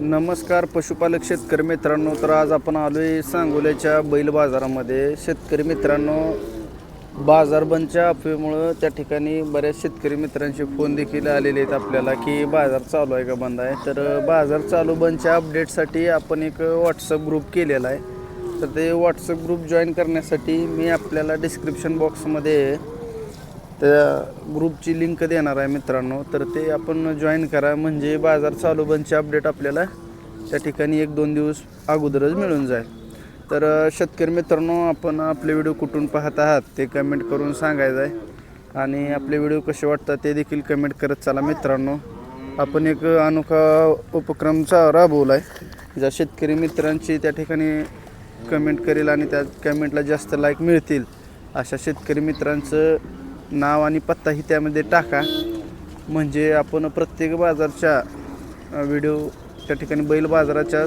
नमस्कार पशुपालक शेतकरी मित्रांनो तर आज आपण आलो आहे सांगोल्याच्या बैल बाजारामध्ये. शेतकरी मित्रांनो बाजार बंदच्या अफवेमुळं त्या ठिकाणी बऱ्याच शेतकरी मित्रांचे फोन देखील आलेले आहेत आपल्याला की बाजार चालू आहे का बंद आहे? तर बाजार चालू बंदच्या अपडेटसाठी आपण एक व्हॉट्सअप ग्रुप केलेला आहे. तर ते व्हॉट्सअप ग्रुप जॉईन करण्यासाठी मी आपल्याला डिस्क्रिप्शन बॉक्समध्ये त्या ग्रुपची लिंक देणार आहे मित्रांनो. तर ते आपण जॉईन करा. म्हणजे बाजार चालू बंदचे अपडेट आपल्याला त्या ठिकाणी एक दोन दिवस अगोदरच मिळून जाईल. तर शेतकरी मित्रांनो आपण आपले व्हिडिओ कुठून पाहत आहात ते कमेंट करून सांगायचं आहे. आणि आपले व्हिडिओ कसे वाटतात ते देखील कमेंट करत चला मित्रांनो. आपण एक अनोखा उपक्रमचा राबवला आहे ज्या शेतकरी मित्रांची त्या ठिकाणी कमेंट करेल आणि त्या कमेंटला जास्त लाईक मिळतील अशा शेतकरी मित्रांचं नाव आणि पत्ताही त्यामध्ये टाका. म्हणजे आपण प्रत्येक बाजारच्या व्हिडिओ त्या ठिकाणी बैल बाजाराच्या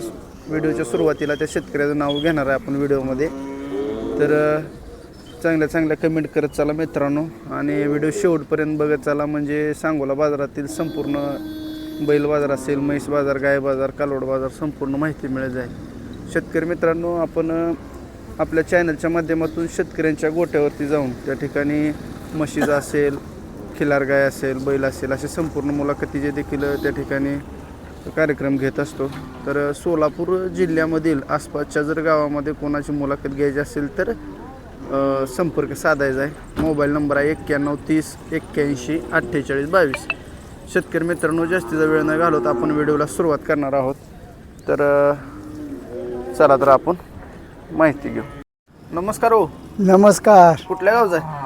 व्हिडिओच्या सुरुवातीला त्या शेतकऱ्याचं नाव घेणार आहे आपण व्हिडिओमध्ये. तर चांगल्या चांगल्या कमेंट करत चला मित्रांनो. आणि व्हिडिओ शेवटपर्यंत बघत चला म्हणजे सांगोला बाजारातील संपूर्ण बैल बाजार असेल म्हैस बाजार गाय बाजार कालोड बाजार संपूर्ण माहिती मिळत जाईल. शेतकरी मित्रांनो आपण आपल्या चॅनलच्या माध्यमातून शेतकऱ्यांच्या गोट्यावरती जाऊन त्या ठिकाणी म्हशीचं असेल खिलार गाय असेल बैल असेल असे संपूर्ण मुलाखतीचे देखील त्या ठिकाणी कार्यक्रम घेत असतो. तर सोलापूर जिल्ह्यामधील आसपासच्या जर गावामध्ये कोणाची मुलाखत घ्यायची असेल तर संपर्क साधायचा आहे. मोबाईल नंबर आहे एक्क्याण्णव तीस एक्क्याऐंशी अठ्ठेचाळीस बावीस. शेतकरी मित्रांनो जास्तीचा वेळ न घालवत आपण व्हिडिओला सुरुवात करणार आहोत. तर चला तर आपण माहिती घेऊ. नमस्कार हो. नमस्कार. कुठल्या गावचा आहे?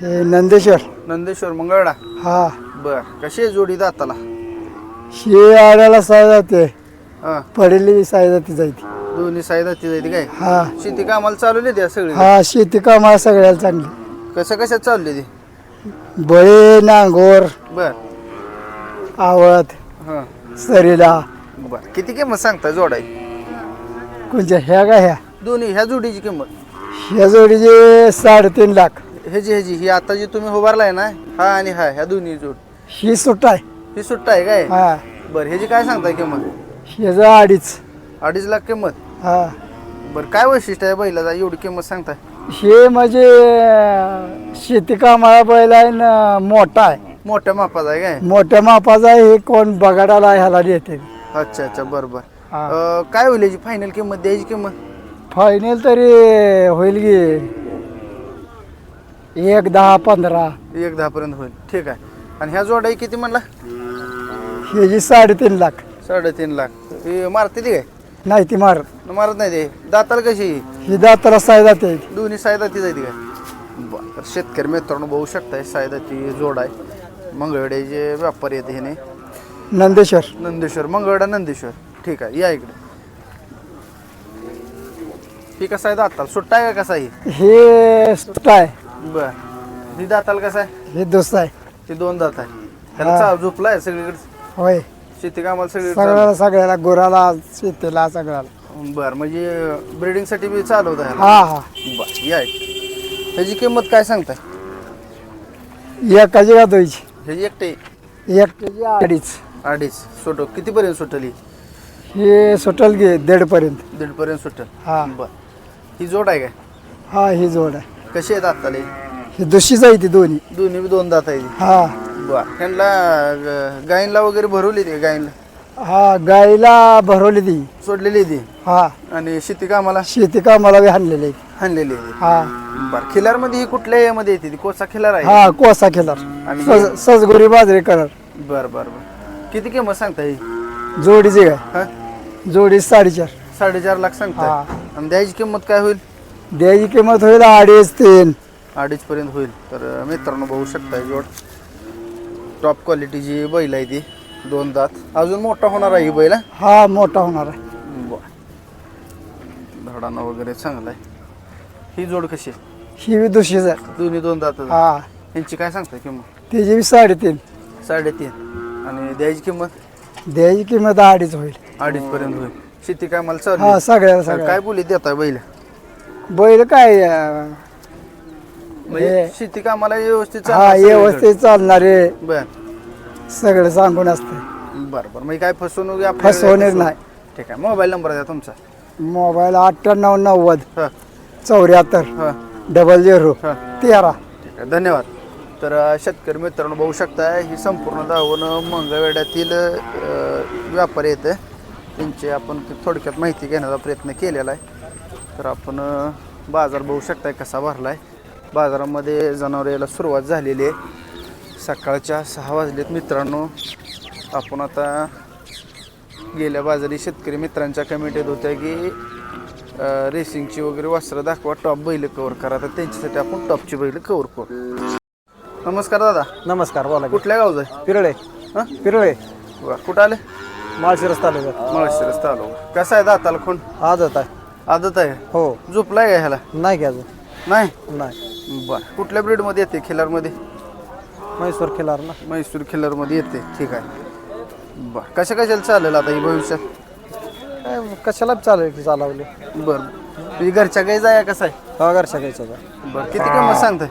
हे नंदेश्वर. नंदेश्वर मंगळडा? हा. बर. कशी आहे जोडी दाताला? शे आड्याला साय जाते. हा. पडलेली साय जाते जायती. दोन्ही साई दाती जायती काय? हा. शेती कामाला चालवली द्या सगळी? हा शेती कामाला सगळ्याला चांगली. कसं कशात चालली ती बळे नांगोर बर. आवत हा. सरीला. बर. किती किंमत सांगता जोडाई कोणत्या ह्या का ह्या? दोन्ही ह्या जोडीची किंमत? ह्या जोडीचे साडेतीन लाख. ह्याची ह्याची ही आता जी तुम्ही उभारलाय ना हा आणि हा ह्या दोन्ही जोड. ही सुट्टा आहे. ही सुट्टा आहे काय? हा. बर ह्याची काय सांगताय किंमत? ह्याचं अडीच. अडीच लाख किंमत? हा. बर काय वैशिष्ट्य आहे बैलाचा? एवढी किंमत सांगताय. हे म्हणजे अं, शेती कामाला बैल आहे ना मोठा आहे. मोठ्या मापाचा आहे काय? मोठ्या मापाचा आहे हे कोण बगाडाला ह्याला देते. अच्छा अच्छा बर बर. हा. अं, काय होईल याची फायनल किंमत द्यायची किंमत? फायनल तरी होईल की एक दहा पंधरा. एक दहा पर्यंत होईल. ठीक आहे. आणि ह्या जोडाई किती म्हणला? ह्याची साडेतीन लाख. साडेतीन लाख. ही मारते ती काय नाही ती मारत. मारत नाही ते? दाताला कशी? ही? ही दाताला साय जाते दोन्ही सायदाती जायती काय? बरं शेतकरी मित्रांनो बघू शकताय सायदाती जोड आहे. मंगळवेड्याचे व्यापारी आहेत ह्याने. नंदेश्वर. नंदेश्वर मंगळवेडा नंदेश्वर. ठीक आहे या इकडे. ही कसा आहे दाताल? सुट्टा आहे का कसा आहे? हे सुट्ट आहे. बर. ही दाताल कसा आहे? हे दुसरं आहे. ही दोन दात आहे. त्याला हा. चा झोपला आहे सगळीकडे? होय. शेती कामाला सगळीकडे सगळ्याला सगळ्याला गुराला शेतीला सगळ्याला. बरं म्हणजे ब्रिडिंगसाठी बी चालवत आहे हा हा. बरं या इकडे ह्याची किंमत काय सांगताय? एकाची का द्यायची ह्याची एकटे? एकट्याची अडीच. अडीच. सुट कितीपर्यंत सुटली? हे सुटल गे दीडपर्यंत. दीडपर्यंत सुटेल. हा. बर. ही जोड आहे काय? हा ही जोड आहे. कशी आहेत आत्ताले ही दुशीच आहे ती दोन्ही. दोन्ही बी दोन दात आहे हा. बर. त्यांना ग- गायींला वगैरे भरवली ती गायींला हा गाईला भरवली ती. सोडलेली ती? हा. आणि शेती कामाला? शेती कामाला बी हाणलेली आहे. हाणलेली ती हा. बर. खिलारमध्ये ही कुठल्या यामध्ये येते ती? कोसा खिलार आहे? हा कोसा आणि सज सजगुरी बाजरी कलर बर बर बर. किती किंमत सांगता ही? जोडीची काय? हा? जोडी साडेचार. साडेचार लाख सांगताय हा. आणि द्यायची किंमत काय होईल? द्यायची किंमत होईल अडीच तीन. अडीच पर्यंत होईल. तर मित्रांनो बघू शकताय जोड. टॉप क्वालिटीची बैल आहे ती दोन दात. अजून मोठा होणार आहे ही बैल हा? हा मोठा होणार आहे. बर. धडाना वगैरे चांगला आहे. ही जोड कशी आहे? ही बी दुशीच आहे. दोन्ही दोन दात हा. यांची काय सांगताय किंमत? त्याची बी साडेतीन. साडेतीन. आणि द्यायची किंमत? द्यायची किंमत अडीच होईल. अडीच पर्यंत होईल. शेती काय मला चालू हा सगळ्याला काय सगळ्या बोली देताय बैल? बैल काय अं, म्हणजे हे- शेती कामाला व्यवस्थित हा चालणार. व्यवस्थित चालणारे बर. सगळं सांगून असते. बरं बरं. मग काय फसवणूक फसवणूक नाही. ठीक आहे. मोबाईल नंबर द्या तुमचा. मोबाईल अठ्ठ्याण्णव नव्वद हां. चौऱ्याहत्तर हां. डबल झिरो हां. तेरा. ठीक आहे. धन्यवाद. तर अ, शेतकरी मित्रांनो बघू शकताय ही संपूर्ण दावण मंगळवेड्यातील अ, व्यापारी आहेत. त्यांची आपण थोडक्यात माहिती घेण्याचा प्रयत्न केलेला आहे. तर आपण बाजार बघू शकताय कसा भरला आहे बाजारामध्ये जनावर यायला सुरुवात झालेली आहे. सकाळच्या सहा वाजलेत मित्रांनो. आपण आता गेल्या बाजारी शेतकरी मित्रांच्या कमेंट येत होत्या की रेसिंगची वगैरे वस्त्र दाखवा टॉप बैल कवर करा. तर त्यांच्यासाठी आपण टॉपची बैल कवर करू. नमस्कार दादा. नमस्कार बोला कुठल्या गावचं आहे? पिरळे. हां? पिरळे. कुठं आले? माळशिरस तालुक्यात. मळशिरस तालुका. कसा आहे दाताला खून? आदत आहे. आदत आहे? हो. झोपलाय का ह्याला? नाही घ्या अजून. नाही? नाही. बर. कुठल्या ब्रीडमध्ये येते? खिलारमध्ये? म्हैसूर खिलार ना. म्हैसूर खिलारमध्ये येते. ठीक आहे. बर. कशा कशाला चालेल आता ही भविष्यात काय कशाला चालेल की चालवले? बरं. तुझी घरच्या गाई जाया कसा आहे? हा घरच्या घ्यायचा बरं. किती किंमत सांगताय?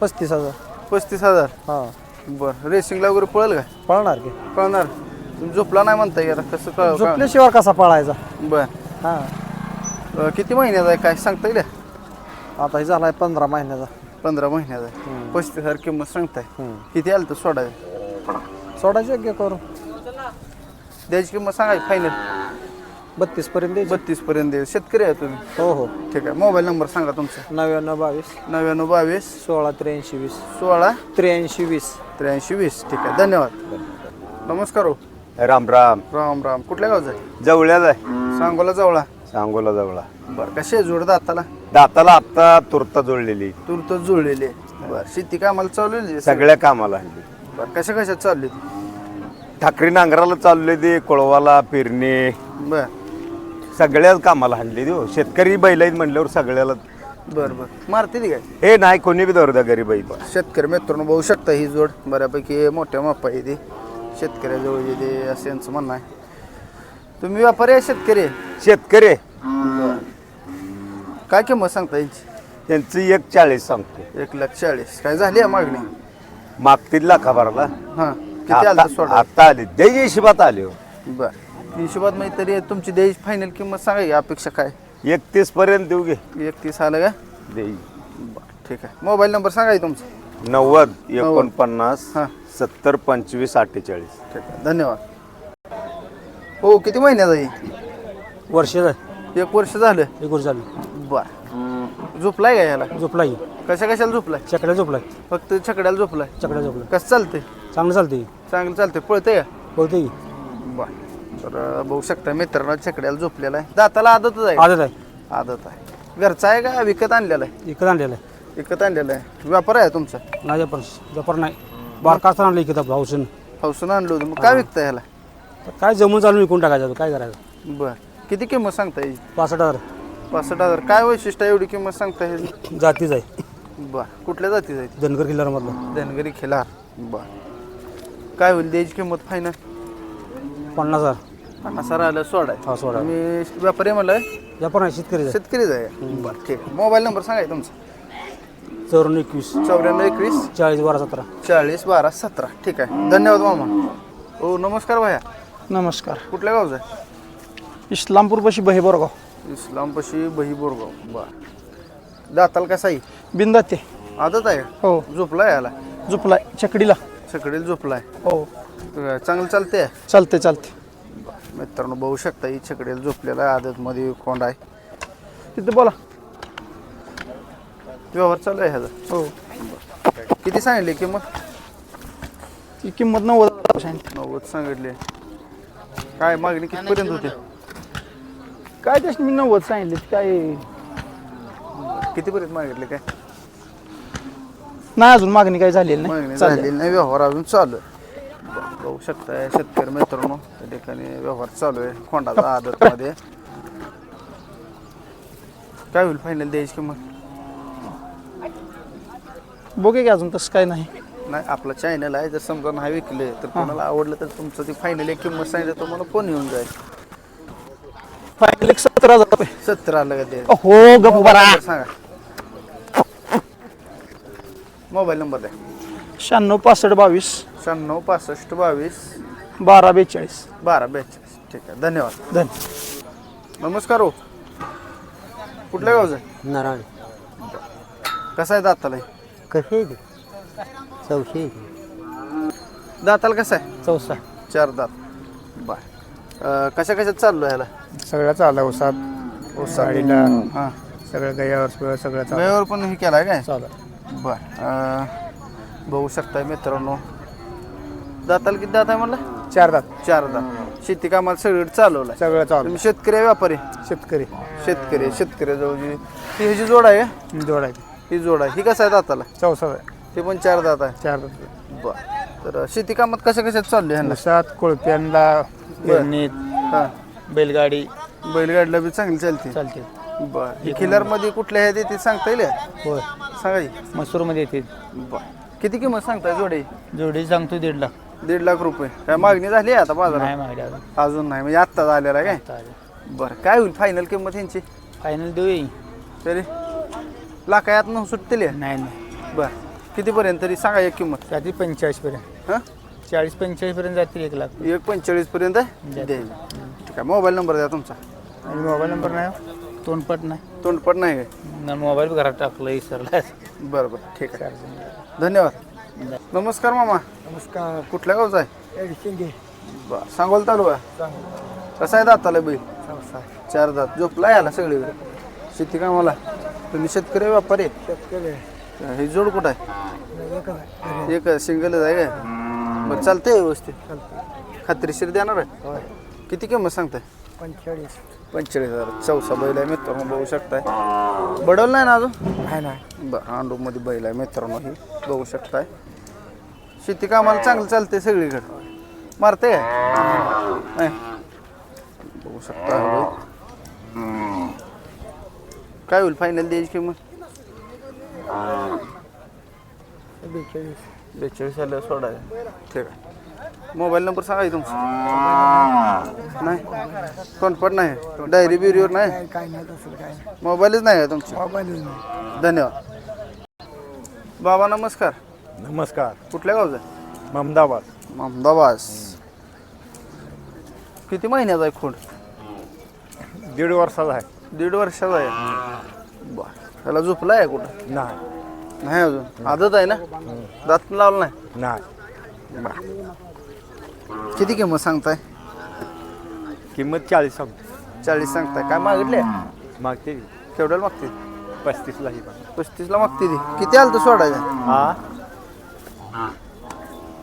पस्तीस हजार. पस्तीस हजार? हा. बरं. रेसिंगला वगैरे पळेल का? पळणार की. पळणार. झोपला नाही म्हणताय आता? कसं कळ- झोपल्याशिवाय कसा पळायचा? बर. हा. अं, किती महिन्याचा आहे? काय सांगता येईल? आता हे झालाय पंधरा महिन्याचा. पंधरा महिन्याचा आहे. पस्तीस हजार किंमत सांगताय. हम्म. किती आलं तर सोडायचं सोडायचं योग्य करू द्यायची किंमत सांगायची फायनल बत्तीस पर्यंत द्यायची. बत्तीस पर्यंत द्यायची. शेतकरी आहे तुम्ही? हो हो. ठीक आहे. मोबाईल नंबर सांगा तुमचा. नव्याण्णव बावीस. नव्याण्णव बावीस. सोळा त्र्याऐंशी वीस. सोळा. त्र्याऐंशी वीस. त्र्याऐंशी वीस. ठीक आहे. धन्यवाद. नमस्कार हो. राम राम. राम राम. कुठल्या गावचं आहे? जवळ्याच आहे. सांगोला जवळा. सांगोला जवळा. बरं कसे जोड दाताला? दाताला आत्ता तुरता जोडलेली तूर तर जुळलेले बरं शेती कामाला चालवलेली सगळ्या कामाला बरं कशा कशात चालली ठाकरी नांगराला चालले ते कोळवाला पेरणे. बरं. सगळ्याच कामाला आणली हो. शेतकरी बैल आहेत म्हणल्यावर सगळ्याला बरं बरं. मारते ती काय? हे नाही कोणी बी दौरदा गरीब आहेत शेतकरी मित्रांनो बघू शकता ही जोड. बऱ्यापैकी मोठ्या मापा आहे ती. शेतकऱ्याजवळ येते असं यांचं म्हणणं आहे. तुम्ही व्यापारी आहे शेतकरी आहे? शेतकरी आहे. काय किंमत सांगता यांची? त्यांची एक चाळीस सांगतो. एक लाख चाळीस. काय झाली आहे मागणी? मागतील लाखा भरला हां किती आलं तर सोडा. आता आली. द्यायची हिशोबात आली हो. बरं. हिशोबात म्हणजे तरी तुमची द्यायची फायनल किंमत सांगा की अपेक्षा काय? एकतीस पर्यंत देऊ घे. एकतीस आलं का? देई बरं ठीक आहे. मोबाईल नंबर सांगा की तुमचा. नव्वद. एकोणपन्नास हां. सत्तर पंचवीस अठ्ठेचाळीस. ठीक आहे. धन्यवाद. हो किती महिन्याचा आहे? वर्ष झालं एक वर्ष झालं. एक वर्ष झालं. बर. झोपलाय का याला? झोपला कशा कशाला झोपलाय? चकड्या झोपलाय. फक्त छकड्याला झोपलाय. चकड्या झोपलाय. कसं चालतंय? चांगलं चालते चांगलं चालतंय. पळतंय का? बोलते की बर. तर अं, बघू शकता मित्रांनो छकड्याला झोपलेला आहे. दाताला आदतच आहे आदत आहे. आदत आहे. घरचा आहे का? विकत आणलेला आहे? इकडं आणलेलं आहे. विकत आणलेला आहे. व्यापार आहे तुमचा? नाही जपर जपर नाही. बारका असताना आणलं इकडं भाऊसन हौसून आणलं होतं. मग काय विकता ह्याला? तर काय जमून चालून विकून टाकायचं काय करायचं? बर. किती किंमत सांगता येईल? पासष्ट हजार. पासष्ट हजार. काय वैशिष्ट्य आहे एवढी किंमत सांगता येईल? जातीच आहे. बर. कुठल्या जाती जायची धनगर किल्ल्यामधलं धनगरी खिलार बर. काय होईल द्यायची किंमत फायनल पन्नास हजार. पन्नास हजार आलं सोडाय हा सोडा. मी व्यापारी म्हणलं नाही शेतकरी आहे. शेतकरीच आहे. बरं ठीक आहे. मोबाईल नंबर सांगा की तुमचा. चौऱ्याण्णव एकवीस. चौऱ्याण्णव एकवीस. चाळीस बारा सतरा. चाळीस बारा सतरा. ठीक आहे. धन्यवाद मामा. हो नमस्कार भाया. नमस्कार. कुठल्या गावचं आहे? इस्लामपूर पशी बही बोरगाव इस्लामपशी बही बोरगाव बर. दाताल कसा आहे बिंदा ते आदत आहे? हो. झोपला याला? झोपलाय चकडीला सकडील झोपलाय? हो. चांगलं चालते चालते चालते मित्रांनो बघू शकता ही छकडेल झोपलेला आहे आदतमध्ये कोंड आहे. तिथे बोला. व्यवहार चालू आहे ह्याचा? हो. किती सांगितले किंमत? ती किंमत नव्वद हजार सांगितली. नव्वद सांगितले. काय मागणी कितीपर्यंत होते? काय त्याची मी नव्वद सांगितले काय? कितीपर्यंत मागितले काय? नाही अजून मागणी काही झालेली मागणी नाही झालेली नाही व्यवहार अजून चालू आहे. बघू शकताय शेतकरी मित्रांनो त्या ठिकाणी व्यवहार चालू आहे खोंडाचा आदतमध्ये. काय होईल फायनल द्यायची किंमत? बघे की अजून तसं काय नाही. नाही आपला चॅनल आहे जर समजा नाही विकले तर कोणाला आवडलं तर तुमचं ती फायनल एक किंमत सांगितलं तर मला फोन येऊन जाईल. फायनल एक सत्तर हजार रुपये. सत्तर आलं का ते? हो गप बरा सांगा. मोबाईल नंबर द्या. शहाण्णव पासष्ट बावीस. शहाण्णव पासष्ट बावीस. बारा बेचाळीस. बारा बेचाळीस. ठीक आहे धन्यवाद. धन नमस्कार हो. कुठल्या गावचं आहे? नारायण. कसं आहे दाताला? हे? कसे चौशे. दाताला कसं आहे? चौसा. चार दात. बर अं, कशा कशात चाललो ह्याला? सगळं चालू उसात. साडीला हां. सगळं गयावर सगळं चालू वेळेवर पण हे केलाय काय? चालू बर अं, बघू शकताय मित्रांनो. दाताला किती दात आहे म्हणलं? चार दात. चार दात. शेती कामाला सगळीकडे चालवलाय. सगळं चालू तुम्ही शेतकरी आहे, व्यापारी? शेतकरी. शेतकरी शेतकऱ्याजवळ जी ही ह्याची जोड आहे का? जोडायचे ही जोड आहे. ही कसं आहे दाताला? चौसा आहे. ते पण चार दात आहे. चार बर. तर शेती कामात कशा कशात चालली ह्यांना उसात कोळप्यांना पेरणीत हां. बैलगाडी. बैलगाडीला बी चांगली चालते. चालते. बर. ही खिल्लारमध्ये कुठल्या आहेत ते सांगता येईल होय. सांगा की. मसूरमध्ये येते. बर. किती किंमत सांगताय जोडी? जोडी सांगतो दीड लाख. दीड लाख रुपये. काय मागणी झाली आहे आता बाजारात? नाही अजून. अजून नाही. म्हणजे आत्ताच आलेला आहे काय? बरं. काय होईल फायनल किंमत यांची फायनल देऊ येईल तरी? लाखायात न सुटतील नाही नाही. बर. कितीपर्यंत तरी सांगा एक किंमत. जातील पंचेचाळीस पर्यंत हां? चाळीस पंचेचाळीस पर्यंत जातील एक लाख. एक पंचेचाळीस पर्यंत द्यायला ठीक आहे मोबाईल नंबर द्या तुमचा. आणि मोबाईल नंबर नाही तोंडपट नाही. तोंडपट नाही काय न मोबाईल घरात टाकलं विसरला. बरं बरं. ठीक आहे. धन्यवाद. नमस्कार मामा. नमस्कार. कुठल्या गावचा आहे? शिंगे. बरं सांगोल तालुका? कसा आहे दाताला बैल? चार दात. झोपला याला सगळीकडे? शेती कामाला? तुम्ही शेतकरी आहे, व्यापारी आहे? शेतकरी हे जोड कुठं आहे? एक सिंगलच आहे काय? बरं चालतंय व्यवस्थित. खात्रीशीर देणार आहे? किती किंमत सांगताय? पंचेचाळीस. पंचेचाळीस हजार. चौसा बैल आहे मित्रांनो बघू शकताय. बडवलं नाही ना अजून? नाही नाही. बरं आंडूमध्ये बैल आहे मित्रांनो ही बघू शकताय. शेती कामाला चांगलं चालते सगळीकडे. मारते काय? बघू शकता. काय होईल फायनल द्यायची किंमत? बेचाळीस बेचाळीस आलं सोडा. ठीक आहे. मोबाईल नंबर सांगा तुमचा. नाही. कोणपण नाही. डायरी बिरीवर नाही? काय नाही तसं काय नाही. मोबाईलच नाही आहे तुमचा? मोबाईल धन्यवाद. बाबा नमस्कार. नमस्कार. कुठल्या गावचं? आहे ममदाबाद अहमदाबाद. किती महिन्याचा आहे खोंड दीड वर्षाचा आहे. दीड वर्षाचा आहे. त्याला झोपला आहे कुठं? नाही. नाही अजून. आदत आहे ना? दात लावलं नाही? किती किंमत सांगताय? किंमत चाळीस सांगतो चाळीस सांगताय. काय मागितले? मागते केवढ्याला मागते? पस्तीसला ही पण पस्तीसला मागते ती. किती आलं तर सोडायचं? हा?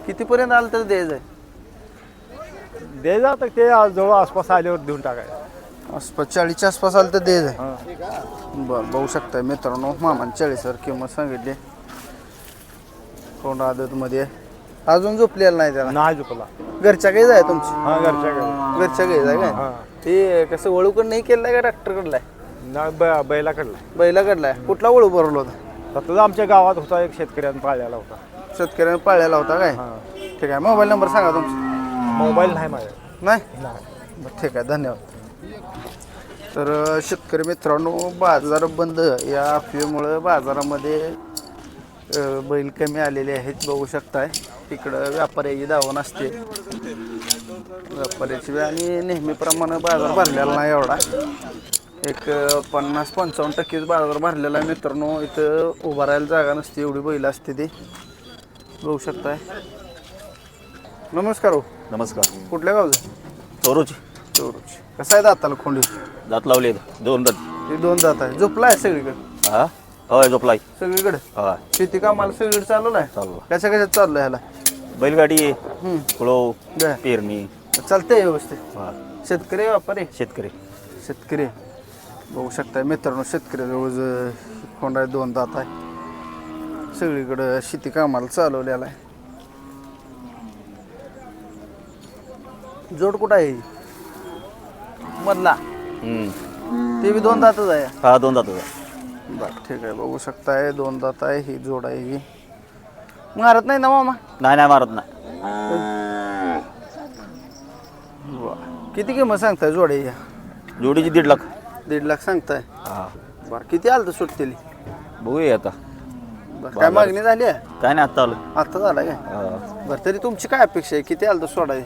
कितीपर्यंत आलं तर द्यायचं? आहे दे जात ते जवळ आसपास आल्यावर देऊन टाकायचं. आसपास चाळीसच्या आसपास आलं तर द्यायचं आहे. बरं बघू शकताय मित्रांनो मामान चाळीसवर किंमत सांगितली. कोण आदतमध्ये. अजून झोपलेलं नाही त्याला? नाही झुकला घरच्या गाईज आहे तुमची? हा घरच्या घरी. घरच्या गाईज आहे काय? हा. ते कसं वळूकडं नाही केलं का डॉक्टरकडला नाही ब बैलाकडला बैलाकडला आहे कुठला वळू भरवला होता? फक्त आमच्या गावात होता एक शेतकऱ्यानं पाळलेला होता. शेतकऱ्याने पाळलेला होता काय? ठीक आहे मोबाईल नंबर सांगा तुमचा. मोबाईल नाही माझ्या. नाही? नाही. बरं, ठीक आहे धन्यवाद. तर शेतकरी मित्रांनो बाजार बंद. या अफवेमुळं बाजारामध्ये बैल कमी आलेले आहेत. बघू शकताय. इकडं व्यापाऱ्याची दावण असते. व्यापाऱ्याची बी आणि नेहमीप्रमाणे बाजार भरलेला नाही एवढा. एक पन्नास पंचावन्न टक्केच बाजार भरलेला आहे मित्रांनो. इथं उभा राहायला जागा नसते. एवढी बैल असते ती. बघू शकताय. नमस्कार हो. नमस्कार. कुठल्या गावचं? चोरूची चौरची कसं आहे दाताला खोंडी? दात लावले दोन दात. हे दोन दात आहे. झोपला आहे सगळीकडे? हा? होय झोपलाय. सगळीकडे? हा शेती कामाला सगळीकडे चालवलं आहे चालू कशा कशात चाललं ह्याला? बैलगाडी हम्म. बर. पेरणी. चालतंय व्यवस्थित. हा शेतकरी आहे व्यापारी? शेतकरी. शेतकरी. बघू शकताय मित्रांनो शेतकरी जवळ खोंडा आहे दोन दात आहे. सगळीकडं शेती कामाला चालवलेला आहे. जोड कुठं आहे? मधला. ते बी दोन दातच आहे. हा दोन दात बर ठीक आहे. बघू शकताय दोन दात आहे ही जोड आहे ही. मारत नाही ना मामा? नाही नाही मारत नाही. किती किंमत सांगताय जोडे या जोडीची दीड लाख. दीड लाख सांगताय? हा. बर किती आलं तर सुटतेली? बघूया आता. बरं काय मागणी झाली आहे? काय नाही आत्ता आलं आता झाला काय? हा. बरं तरी तुमची काय अपेक्षा आहे? किती आलं तर सोडाय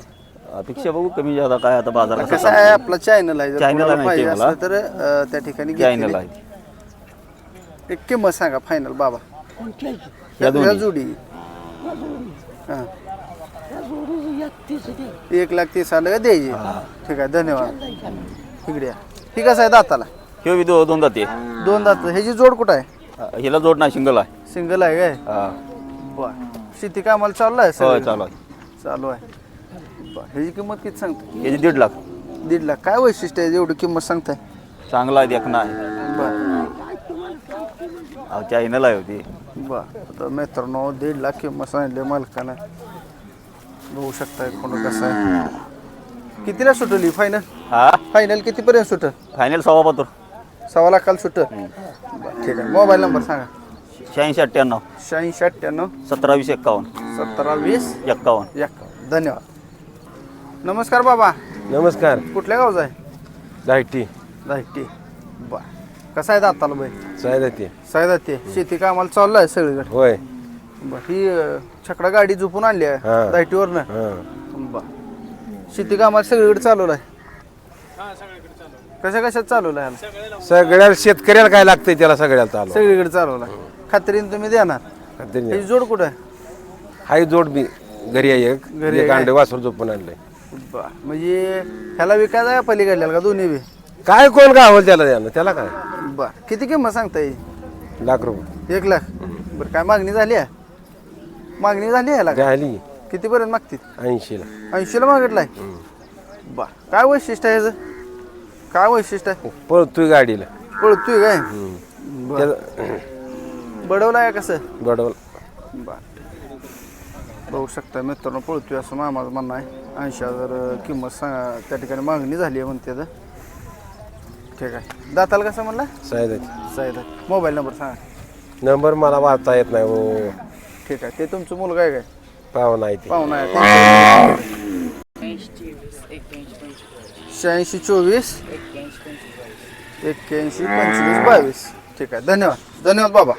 अपेक्षा बघू कमी जादा काय आता बाजार कसं आहे आपला चॅनल आहे जर Channel कोणाला आहे पाहिजे असलं तर अं, त्या ठिकाणी चॅनल घेतलेली. आहे. एक किंमत सांगा फायनल बाबा. या या दोन्ही. जोडी. हां. एक लाख तीस आलं का द्यायची. ठीक आहे धन्यवाद. इकडे या. ही कसं आहे दाताला? किंवा बी दो- दोन जाते दोन दात. ह्याची जोड कुठं आहे? हिला जोड नाही सिंगल आहे. सिंगल आहे काय? हा. बर. शेती कामाला चालू आहे होय सगळं? चालू आहे. चालू आहे. ह्याची किंमत किती सांगतो? याची दीड लाख. दीड लाख. काय वैशिष्ट्य आहे? एवढी किंमत सांगताय. चांगला आहे देखणं आहे बर अहो चॅनल आहे होती. बर आता मित्रांनो दीड लाख किंमत सांगितली मालकानं. बघू शकताय कोण कसं आहे. कितीला सुटली? फायनल हा? फायनल कितीपर्यंत सुटल? फायनल सव्वा पातूर सव्वा लाखाला सुटल? बरं ठीक आहे. मोबाईल नंबर सांगा. शहाऐंशी अठ्ठ्याण्णव. शहाऐंशी अठ्ठ्याण्णव. सतरा वीस एक्कावन्न सतरा वीस एक्कावन्न एक्कावन्न धन्यवाद. नमस्कार बाबा. नमस्कार. कुठल्या गावचा आहे? दायटी धाकटी बर. कसं आहे दाताला बाई सायदाती सायदा ते. शेती कामाला चाललं आहे सगळीकडे. होय. बर ही अं, छकडा गाडी झोपून आणली आहे हा. धाकटीवरनं हां. बर. शेती कामाला सगळीकडे चालवलं आहे. कशा कशात चालवलं आहे? सगळ्या शेतकऱ्याला काय लागतंय त्याला सगळ्याला चालू सगळीकडे चालवलं आहे. खात्रीने तुम्ही देणार. ही जोड कुठं आहे? हाय जोड मी घरी आहे एक. घरी एक आहे. अंडे वासर झोपून आणलंय. बर. म्हणजे ह्याला विकायला आहे पलीकडल्याला का दोन्ही बी? काय कोण गावल त्याला द्यानं त्याला काय? बर. किती किंमत सांगता येईल लाख रुपये. एक लाख. बरं काय मागणी झाली आहे? मागणी झाली आहे का झाली. कितीपर्यंत मागतील? ऐंशीला. ऐंशीला मागितलाय? बर. काय वैशिष्ट्य आहे ह्याचं? काय वैशिष्ट्य आहे? पळतोय गाडीला. पळतोय काय? त्याला बडवला आहे कसं? बडवल. बर. बघू शकता मित्रांनो पळतोय असं मामाचं म्हणणं आहे. ऐंशी हजार किंमत सांगा त्या ठिकाणी मागणी झाली आहे म्हणते तर. ठीक आहे. दाताला कसं म्हणला? सायदाती साहेब. मोबाईल नंबर सांगा. नंबर मला वाचता येत नाही हो. ठीक आहे. ते तुमचं मुलगा आहे काय? पाहुणा आहे ते. पाहुणा आहे. शहाऐंशी चोवीस. एक्क्याऐंशी पंचवीस. बावीस. ठीक आहे. धन्यवाद. धन्यवाद बाबा.